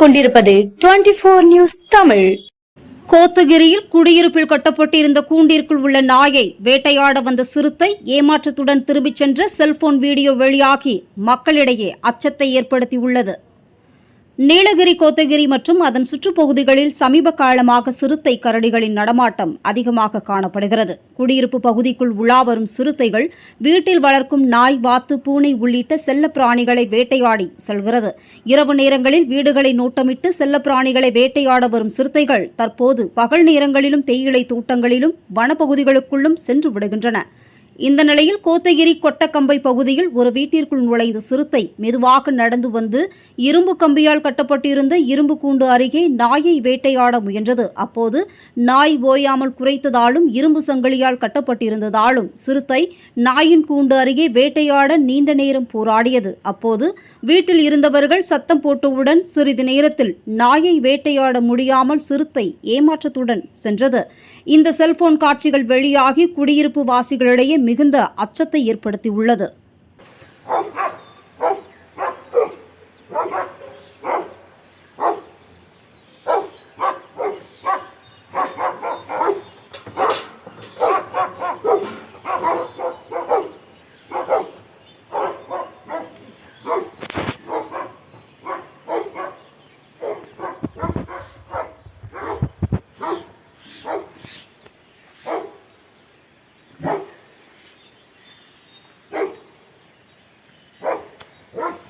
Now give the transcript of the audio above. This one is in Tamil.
கொண்டிருப்பது டுவெண்டி போர் நியூஸ் தமிழ். கோத்தகிரியில் குடியிருப்பில் கட்டப்பட்டிருந்த கூண்டிற்குள் உள்ள நாயை வேட்டையாட வந்த சிறுத்தை ஏமாற்றத்துடன் திரும்பிச் சென்ற செல்போன் வீடியோ வெளியாகி மக்களிடையே அச்சத்தை ஏற்படுத்தியுள்ளது. நீலகிரி கோத்தகிரி மற்றும் அதன் சுற்றுப்பகுதிகளில் சமீப காலமாக சிறுத்தை கரடிகளின் நடமாட்டம் அதிகமாக காணப்படுகிறது. குடியிருப்பு பகுதிக்குள் உலா வரும் சிறுத்தைகள் வீட்டில் வளர்க்கும் நாய் வாத்து பூனை உள்ளிட்ட செல்ல பிராணிகளை வேட்டையாடி செல்கிறது. இரவு நேரங்களில் வீடுகளை நோட்டமிட்டு செல்ல பிராணிகளை வேட்டையாட வரும் சிறுத்தைகள் தற்போது பகல் நேரங்களிலும் தேயிலை தோட்டங்களிலும் வனப்பகுதிகளுக்குள்ளும் சென்று விடுகின்றன. இந்த நிலையில் கோத்தகிரி கொட்டக்கம்பை பகுதியில் ஒரு வீட்டிற்குள் நுழைந்த சிறுத்தை மெதுவாக நடந்து வந்து இரும்பு கம்பியால் கட்டப்பட்டிருந்த இரும்பு கூண்டு அருகே நாயை வேட்டையாட முயன்றது. அப்போது நாய் ஓயாமல் குறைத்ததாலும் இரும்பு சங்கிலியால் கட்டப்பட்டிருந்ததாலும் சிறுத்தை நாயின் கூண்டு அருகே வேட்டையாட நீண்ட நேரம் போராடியது. அப்போது வீட்டில் இருந்தவர்கள் சத்தம் போட்டவுடன் சிறிது நேரத்தில் நாயை வேட்டையாட முடியாமல் சிறுத்தை ஏமாற்றத்துடன் சென்றது. இந்த செல்போன் காட்சிகள் வெளியாகி குடியிருப்பு வாசிகளிடையே மிகுந்த அச்சத்தை ஏற்படுத்தியுள்ளது. Oh, What?